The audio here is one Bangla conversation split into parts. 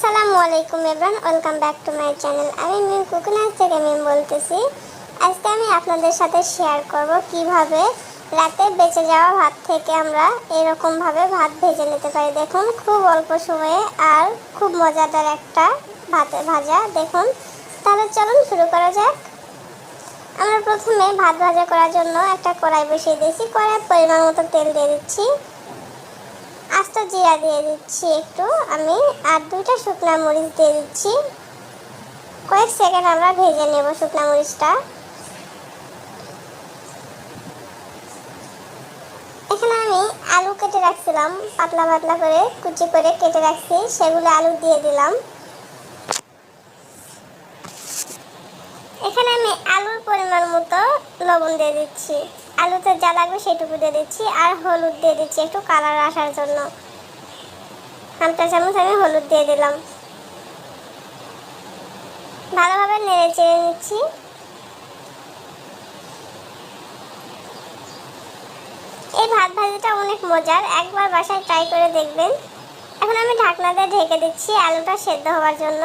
আসসালামু আলাইকুম everyone welcome back to my channel. আমি মিম কুকুনাস থেকে মিম বলতেছি। আজকে আমি আপনাদের সাথে শেয়ার করব কীভাবে রাতে বেঁচে যাওয়া ভাত থেকে আমরা এরকমভাবে ভাত ভেজে নিতে পারি। দেখুন, খুব অল্প সময়ে আর খুব মজাদার একটা ভাতে ভাজা। দেখুন, তাহলে চলুন শুরু করা যাক। আমরা প্রথমে ভাত ভাজা করার জন্য একটা কড়াই বসিয়ে দিয়েছি। কড়াই পরিমাণ মতো তেল দিয়ে দিচ্ছি। আস্ত জিরা দিয়ে দিচ্ছি একটু। আমি আর দুইটা শুকনা মরিচ দিয়ে দিচ্ছি। কয়েক সেকেন্ড আমরা ভেজে নেব শুকনা মরিচটা। এখানে আমি আলু কেটে রাখছিলাম, পাতলা পাতলা করে, কুচি করে কেটে রাখছি, সেগুলো আলু দিয়ে দিলাম। এখানে আমি আলুর পরিমাণ মতো লবণ দিয়ে দিচ্ছি। আলুতে যা লাগবে সেটুকু দিয়ে দিচ্ছি আর হলুদ দিয়ে দিচ্ছি একটু কালার আসার জন্য। হামটা চামচ আমি হলুদ দিয়ে দিলাম। ভালোভাবে নেড়ে চেড়ে নিচ্ছি। এই ভাত ভাজিটা অনেক মজার, একবার বাসায় ট্রাই করে দেখবেন। এখন আমি ঢাকনা দিয়ে ঢেকে দিচ্ছি আলুটা সেদ্ধ হওয়ার জন্য।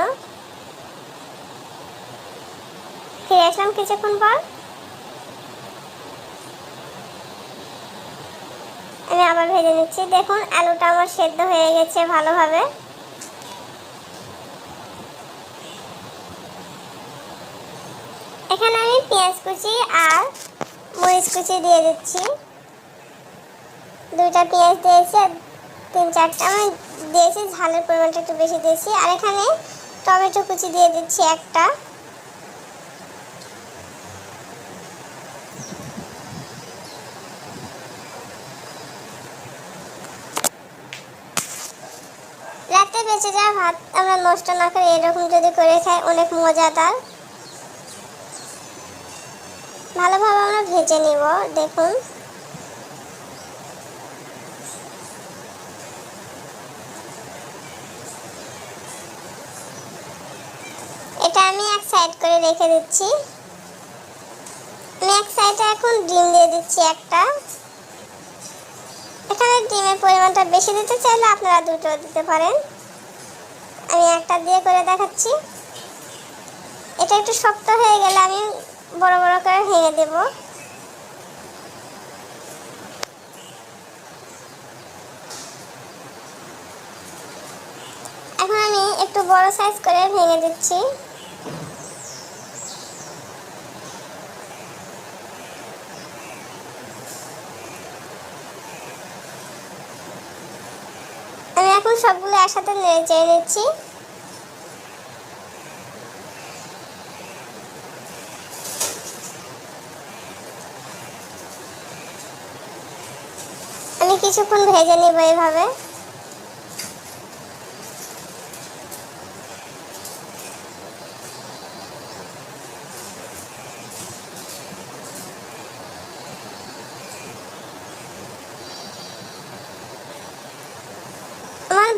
ফিরে আসলাম কিছুক্ষণ পর। আমি আবার ভেজে নিচ্ছি। দেখুন, আলুটা আমার সেদ্ধ হয়ে গেছে ভালোভাবে। এখানে আমি পেঁয়াজ কুচি আর মরিচ কুচি দিয়ে দিচ্ছি। দুইটা পেঁয়াজ দিয়েছি আর তিন চারটা আমি দিয়েছি, ঝালের পরিমাণটা একটু বেশি দিয়েছি। আর এখানে টমেটো কুচি দিয়ে দিচ্ছি একটা। রাতে বেঁচে যাওয়া ভাত আমরা নষ্ট না করে এরকম যদি করে খাই, অনেক মজাদার। ভালোভাবে আমরা ভেজে নিব, দেখুন। এটা আমি এক সাইড করে রেখে দিচ্ছি। আমি এক সাইডে এখন ডিম দিয়ে দিচ্ছি একটা। এখানে ডিমের পরিমাণটা বেশি দিতে চাইলে আপনারা দুটো দিতে পারেন। আমি একটা দিয়ে করে দেখাচ্ছি। এটা একটু শক্ত হয়ে গেলে আমি বড় বড় করে ভেঙে দেব। এখন আমি একটু বড় সাইজ করে ভেঙে দিচ্ছি আমি এখন সবগুলো একসাথে নেড়ে চেড়ে নিচ্ছি। আমি কিছুক্ষণ ভেজে নিব এইভাবে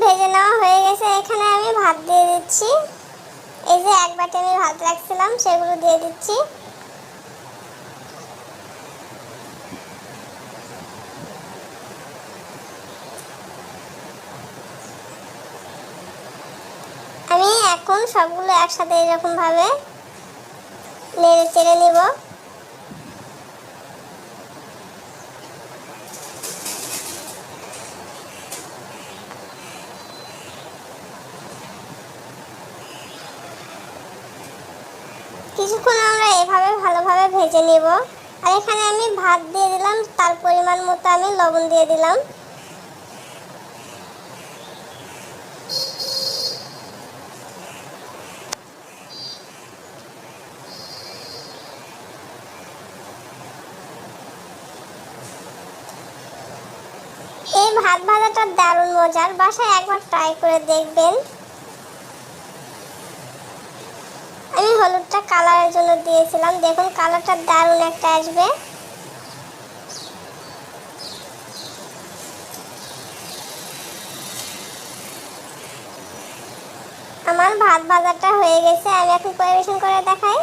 ভেজে নেওয়া হয়ে গেছে, এখানে আমি ভাত দিয়ে দিচ্ছি। এই যে এক বাটি আমি ভাত রাখছিলাম, সেগুলো দিয়ে দিচ্ছি। আমি এখন সবগুলো একসাথে এরকম ভাবে নেড়ে চেড়ে নিব। কিছুক্ষণ আমরা এভাবে ভালোভাবে ভেজে নিব। আর এখানে আমি ভাত দিয়ে দিলাম, তার পরিমাণ মতো আমি লবণ দিয়ে দিলাম। এই ভাত ভাজাটা দারুণ মজার, বাসায় একবার ট্রাই করে দেখবেন। হলুদটা কালারের জন্য দিয়েছিলাম। দেখুন, কালারটা দারুণ একটা আসবে। আমার ভাত ভাজাটা হয়ে গেছে, আমি এখন পরিবেশন করে দেখাই।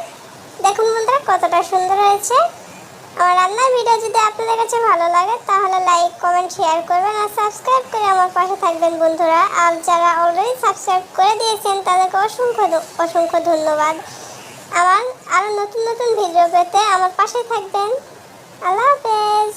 দেখুন বন্ধুরা, কতটা সুন্দর হয়েছে। আমার রান্নার ভিডিও যদি আপনাদের কাছে ভালো লাগে, তাহলে লাইক, কমেন্ট, শেয়ার করবেন আর সাবস্ক্রাইব করে আমার পাশে থাকবেন বন্ধুরা। আর যারা অলরেডি সাবস্ক্রাইব করে দিয়েছেন, তাদেরকে অসংখ্য অসংখ্য ধন্যবাদ। আমার আরও নতুন নতুন ভিডিও পেতে আমার পাশে থাকবেন। আল্লাহ হাফেজ।